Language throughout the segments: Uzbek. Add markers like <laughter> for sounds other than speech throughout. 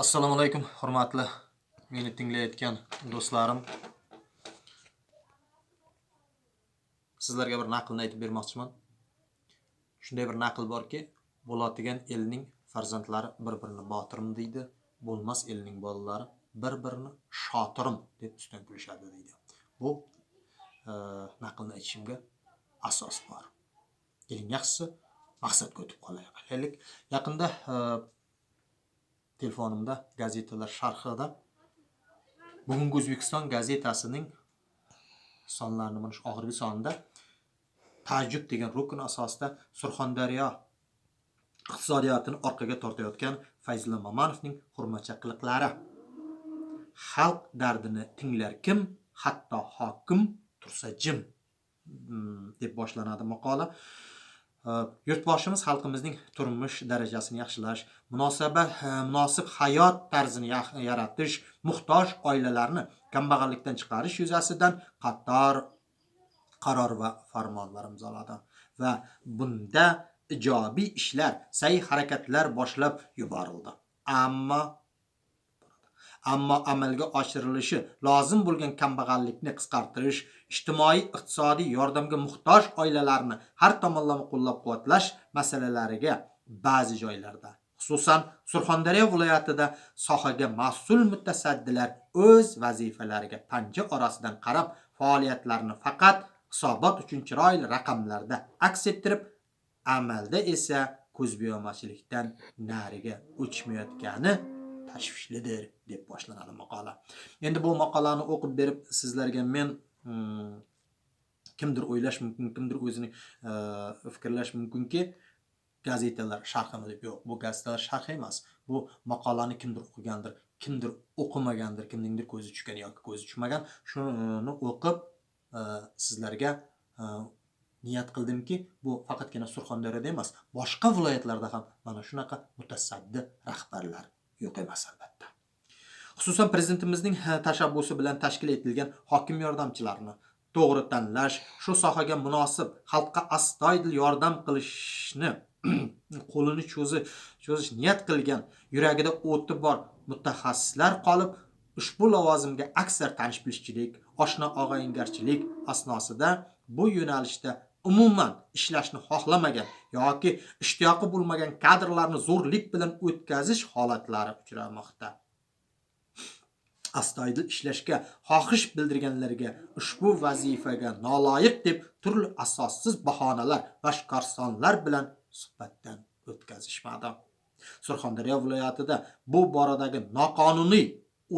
assalomu alaykum hurmatli meni tinglayotgan do'stlarim. Sizlarga bir naqlni aytib bermoqchiman. Shunday bir naql borki bo'ladigan elning farzandlari bir birini botirim deydi bo'lmas elning bolalari bir birini shotirim deb ustidan kulishadi deydi. Bu e, naqlni aytishimga asos bor. Keling yaxshisi maqsadga o'tib qolaylik yaqinda e, telefonimda gazetalar sharhida. Bugungi o'zbekiston gazetasining sonlarini mana shu oxirgi sonida tajjub degan rukn asosida surxondaryo iqtisodiyotini orqaga tortayotgan fayzulla mamonovning xurmacha qiliqlari. Xalq dardini tinglar kim hatto hokim tursa jim hmm, deb boshlanadi maqola. Э, yurtboshimiz xalqimizning turmush darajasini yaxshilash munosabat e, munosib hayot tarzini yaratish muhtoj oilalarni kambag'allikdan chiqarish yuzasidan qator qaror va farmonlar imzoladi va bunda ijobiy ishlar sa'y harakatlar boshlab yuborildi. Ammo ammo amalga oshirilishi lozim bo'lgan kambag'allikni qisqartirish ijtimoiy iqtisodiy yordamga muhtoj oilalarni har tomonlama qo'llab quvvatlash masalalariga ba'zi joylarda xususan surxondaryo viloyatida sohaga mas'ul mutasaddilar o'z vazifalariga panja orasidan qarab faoliyatlarini faqat hisobot uchun chiroyli raqamlarda aks ettirib amalda esa ko'zbo'yamachilikdan nariga o'chmayotgani tashvishlidir deb boshlanadi maqola. Endi bu maqolani o'qib berib sizlarga men hmm, kimdir o'ylash mumkin kimdir o'zini e, fikrlash mumkinki gazetalar sharhimi deb yo'q bu gazetalar sharhi emas. Bu maqolani kimdir o'qigandir kimdir o'qimagandir kimningdir ko'zi tushgan yoki ko'zi tushmagan shuni o'qib e, sizlarga e, niyat qildimki bu faqatgina surxondaryoda emas boshqa viloyatlarda ham mana shunaqa mutasaddi rahbarlar yo'q emas albatta xususan prezidentimizning tashabbusi bilan tashkil etilgan hokim yordamchilarini to'g'ri tanlash shu sohaga munosib xalqqa astoydil yordam qilishni <clears throat> qo'lini cho'zish niyat qilgan yuragida o'ti bor mutaxassislar qolib ushbu lavozimga aksar tanish bilishchilik oshna og'aynigarchilik asnosida bu yo'nalishda umuman ishlashni xohlamagan yoki ishtiyoqi bo'lmagan kadrlarni zo'rlik bilan o'tkazish holatlari uchramoqda. Astoydil ishlashga xohish bildirganlarga ushbu vazifaga noloyiq deb turli asossiz bahonalar va shkarsonlar bilan suhbatdan o'tkazishmadi. Surxondaryo viloyatida bu boradagi noqonuniy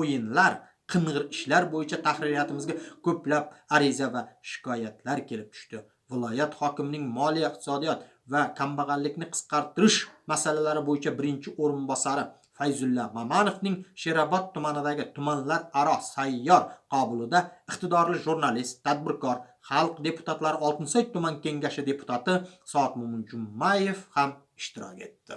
o'yinlar qing'ir ishlar bo'yicha tahririyatimizga ko'plab ariza va shikoyatlar kelib tushdi. Viloyat hokimining moliya iqtisodiyot va kambag'allikni qisqartirish masalalari bo'yicha birinchi o'rinbosari fayzulla mamanovning sherobod tumanidagi tumanlar aro sayyor qabulida iqtidorli jurnalist tadbirkor xalq deputatlari oltinsoy tuman kengashi deputati soat jumayev ham ishtirok etdi.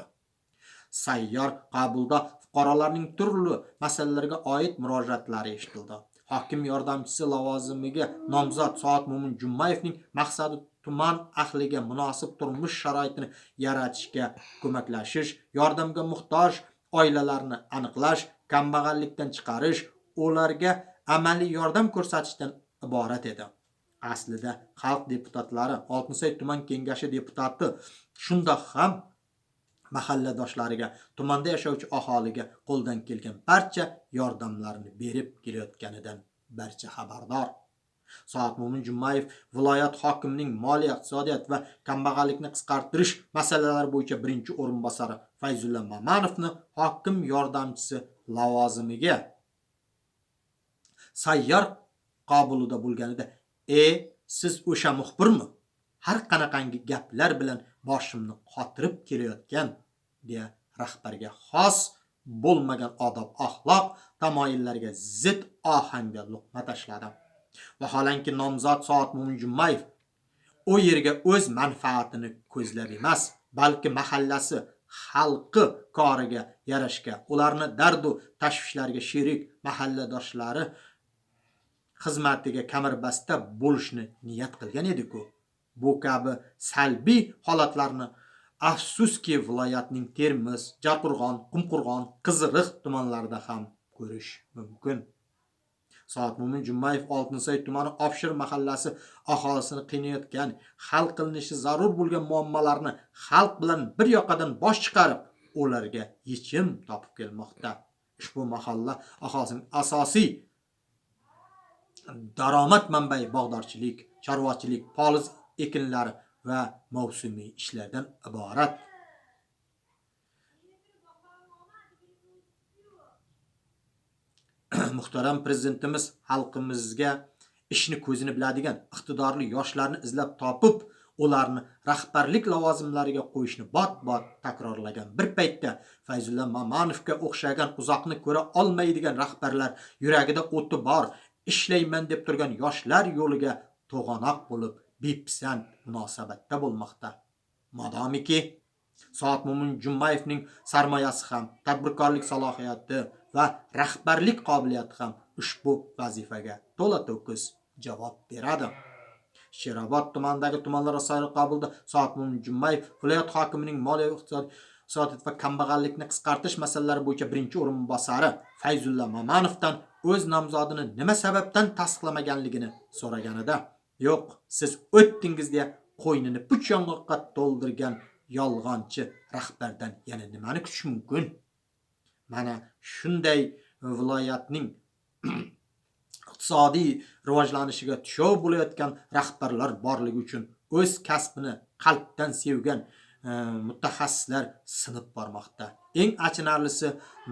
Sayyor qabulda fuqarolarning turli masalalarga oid murojaatlari eshitildi. Hokim yordamchisi lavozimiga nomzod soat mo'min jumayevning maqsadi tuman ahliga munosib turmush sharoitini yaratishga ko'maklashish yordamga muhtoj oilalarni aniqlash kambag'allikdan chiqarish ularga amaliy yordam ko'rsatishdan iborat edi. Aslida xalq deputatlari oltinsoy tuman kengashi deputati shundoq ham mahalladoshlariga tumanda yashovchi aholiga qo'ldan kelgan barcha yordamlarni berib kelayotganidan barcha xabardor. Soat mo'min jumayev viloyat hokimining moliya iqtisodiyot va kambag'allikni qisqartirish masalalari bo'yicha birinchi o'rinbosari fayzulla mamanovni hokim yordamchisi lavozimiga sayyor qabulida bo'lganida e siz o'sha muxbirmi? Har qanaqangi gaplar bilan boshimni qotirib kelayotgan deya rahbarga xos bo'lmagan odob axloq tamoyillarga zid ohangda luqma tashladi vaholanki nomzod soat mo'minjumayev u yerga o'z manfaatini ko'zlab emas balki mahallasi xalqi koriga yarashga ularni dardu tashvishlariga sherik mahalladoshlari xizmatiga kamarbasta bo'lishni niyat qilgan ediku. Bu kabi salbiy holatlarni afsuski viloyatning termiz jaqurg'on qumqurg'on qiziriq tumanlarida ham ko'rish mumkin. Soat mo'min jumayev oltinsoy tumani obshir mahallasi aholisini qiynayotgan hal qilinishi zarur bo'lgan muammolarni xalq bilan bir yoqadan bosh chiqarib ularga yechim topib kelmoqda. Ushbu mahalla aholisining asosiy daromad manbai bog'dorchilik chorvachilik poliz ekinlari va mavsumiy ishlardan iborat. <clears throat> Muhtaram prezidentimiz xalqimizga ishni ko'zini biladigan iqtidorli yoshlarni izlab topib ularni rahbarlik lavozimlariga qo'yishni bot bot takrorlagan. Bir paytda fayzulla mamanovga o'xshagan uzoqni ko'ra olmaydigan rahbarlar yuragida o'ti bor ishlayman deb turgan yoshlar yo'liga to'g'anoq bo'lib bepisand munosabatda bo'lmoqda. Modomiki soat mo'min jumbayevning sarmoyasi ham tadbirkorlik salohiyati va rahbarlik qobiliyati ham ushbu vazifaga to'la to'kis javob beradi. Sherobod tumanidagi tumanlararo sayyor qabulda mo'min jumbayev viloyat hokimining moliya iqtisodiyot va kambag'allikni qisqartirish masalalari bo'yicha birinchi o'rinbosari fayzulla mamanovdan o'z nomzodini nima sababdan tasdiqlamaganligini so'raganida yo'q siz o'tdingiz deya qo'ynini puch yong'oqqa to'ldirgan yolg'onchi rahbardan yana nimani kutish mumkin? Mana shunday viloyatning <clears throat> iqtisodiy rivojlanishiga tushov bo'layotgan rahbarlar borligi uchun o'z kasbini qalbdan sevgan e, mutaxassislar sinib bormoqda. Eng achinarlisi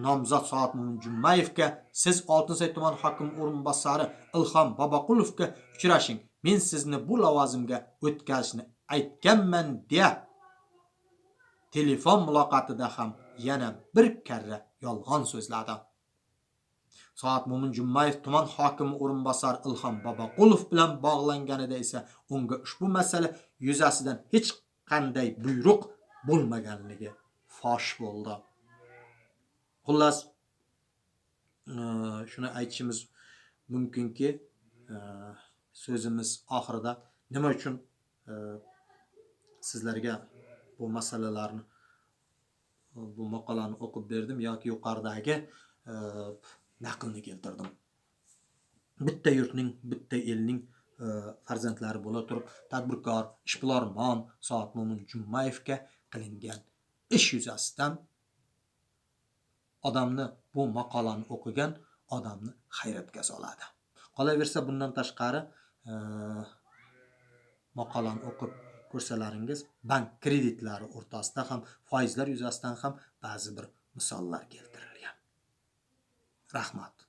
nomzod soat jummayevga siz oltinsoy tuman hokimi o'rinbosari ilhom boboqulovga uchrashing. Men sizni bu lavozimga o'tkazishni aytganman deya telefon muloqotida ham yana bir karra yolg'on so'zladi. Soat mo'min jummayev tuman hokimi o'rinbosari ilhom boboqulov bilan bog'langanida esa unga ushbu masala yuzasidan hech qanday buyruq bo'lmaganligi fosh bo'ldi. Xullas e, shuni aytishimiz mumkinki e, so'zimiz oxirida nima uchun e, sizlarga bu masalalarni e, bu maqolani o'qib berdim yoki yuqoridagi e, naqlni keltirdim? Bitta yurtning bitta elning e, farzandlari bo'la turib tadbirkor ishbilarmon soatmo'min jummayevga qilingan ish yuzasidan odamni bu maqolani o'qigan odamni hayratga soladi. Qolaversa bundan tashqari maqolani o'qib ko'rsalaringiz bank kreditlari o'rtasida ham foizlar yuzasidan ham ba'zi bir misollar keltirilgan. Rahmat.